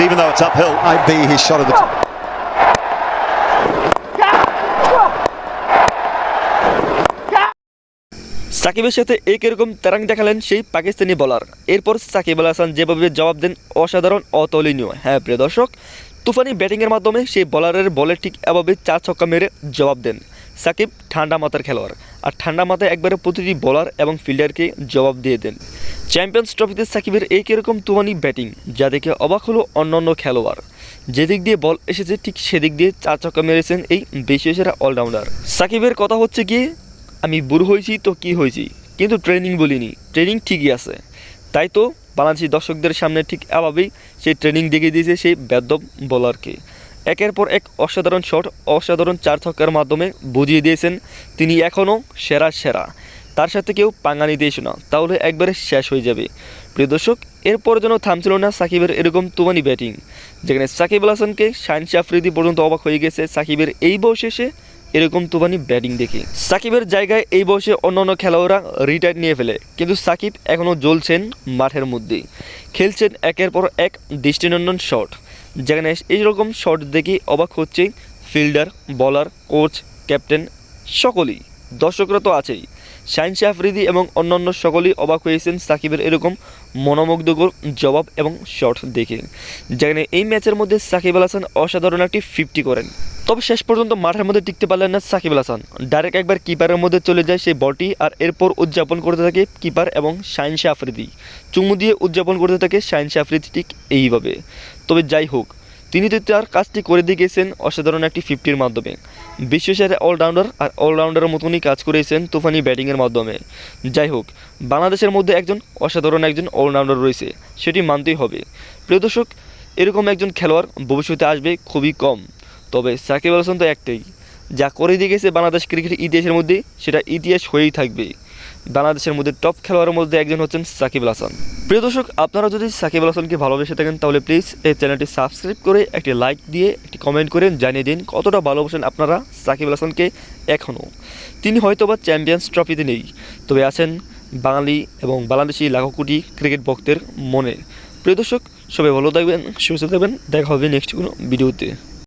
even though it's uphill. Might be his shot of the. সাকিবের সাথে এক এরকম তারাং দেখালেন সেই পাকিস্তানি বলার এরপর সাকিব আল হাসান যেভাবে জবাব দেন অসাধারণ অতুলনীয় হ্যাঁ প্রিয় দর্শক তুফানি ব্যাটিংয়ের মাধ্যমে সেই বলারের বলে ঠিক এভাবে চার ছক্কা মেরে জবাব দেন সাকিব ঠান্ডা মাথার খেলোয়াড়। আর ঠান্ডা মাথায় একবারে প্রতিটি বলার এবং ফিল্ডারকে জবাব দিয়ে দেন। চ্যাম্পিয়ন্স ট্রফিতে সাকিবের এই কীরকম তুফানি ব্যাটিং যা দেখে অবাক হলো অন্যান্য খেলোয়াড়। যেদিক দিয়ে বল এসেছে, ঠিক সেদিক দিয়ে চার ছক্কা মেরেছেন এই বেশি সেরা অলরাউন্ডার সাকিবের কথা হচ্ছে কি আমি বুড়ো হয়েছি তো কি হয়েছি? কিন্তু ট্রেনিং বলিনি। ট্রেনিং ঠিকই আছে। তাই তো বাংলাদেশি দর্শকদের সামনে ঠিক এভাবেই সেই ট্রেনিং দেখিয়ে দিয়েছে সেই বেদ্যব বোলারকে একের পর এক অসাধারণ শট, অসাধারণ চার ছক্কার মাধ্যমে বুঝিয়ে দিয়েছেন তিনি এখনও সেরা সেরা। তার সাথে কেউ পাঙ্গা নিতে এসো না, তাহলে একবারে শেষ হয়ে যাবে। প্রিয় দর্শক, এরপর যেন থামছিল না সাকিবের এরকম তুমানি ব্যাটিং, যেখানে সাকিব আল হাসানকে শাইন আফ্রিদি পর্যন্ত অবাক হয়ে গেছে সাকিবের এই বয়সে এরকম তুফানি ব্যাটিং দেখে। সাকিবের জায়গায় এই বয়সে অন্যান্য খেলোয়াড়রা রিটায়ার নিয়ে ফেলে, কিন্তু সাকিব এখনও জ্বলছেন মাঠের মধ্যেই খেলছেন একের পর এক দৃষ্টিনন্দন শট। যেখানে এইরকম শট দেখে অবাক হচ্ছে ফিল্ডার বলার কোচ ক্যাপ্টেন সকলেই। দর্শকরা তো আছেই। শাইন আফ্রিদি এবং অন্যান্য সকলেই অবাক হয়েছেন সাকিবের এরকম মনোমুগ্ধকর জবাব এবং শট দেখে। যেখানে এই ম্যাচের মধ্যে সাকিব আল হাসান অসাধারণ একটি ফিফটি করেন। তবে শেষ পর্যন্ত মাঠের মধ্যে টিকতে পারলেন না সাকিব আল হাসান। ডাইরেক্ট একবার কিপারের মধ্যে চলে যায় সেই বলটি আর এরপর উদযাপন করতে থাকে কিপার এবং শাইন আফ্রিদি। চুমু দিয়ে উদযাপন করতে থাকে শাইন আফ্রিদি ঠিক এইভাবে। তবে যাই হোক তিনি তো তার কাজটি করে দিয়ে গেছেন অসাধারণ একটি ফিফটির মাধ্যমে। বিশ্বসেরা অলরাউন্ডার আর অলরাউন্ডারের মতনই কাজ করেছেন তুফানি ব্যাটিংয়ের মাধ্যমে। যাই হোক, বাংলাদেশের মধ্যে একজন অসাধারণ একজন অলরাউন্ডার রয়েছে, সেটি মানতেই হবে। প্রিয় দর্শক, এরকম একজন খেলোয়াড় ভবিষ্যতে আসবে খুবই কম। তবে সাকিব আল হাসান তো একটাই, যা করে দিয়ে গেছে বাংলাদেশ ক্রিকেট ইতিহাসের মধ্যে, সেটা ইতিহাস হয়েই থাকবে। বাংলাদেশের মধ্যে টপ খেলোয়াড়ের মধ্যে একজন হচ্ছেন সাকিব হাসান। প্রিয় দর্শক, আপনারা যদি সাকিব আল হাসানকে ভালোবেসে থাকেন, তাহলে প্লিজ এই চ্যানেলটি সাবস্ক্রাইব করে একটি লাইক দিয়ে একটি কমেন্ট করে জানিয়ে দিন কতটা ভালোবাসেন আপনারা সাকিব আল হাসানকে এখনও তিনি হয়তো বা চ্যাম্পিয়ন্স ট্রফিতে নেই, তবে আছেন বাঙালি এবং বাংলাদেশি লাখো কোটি ক্রিকেট ভক্তের মনে। প্রিয় দর্শক, সবাই ভালো থাকবেন, সুস্থ থাকবেন, দেখা হবে নেক্সট কোনো ভিডিওতে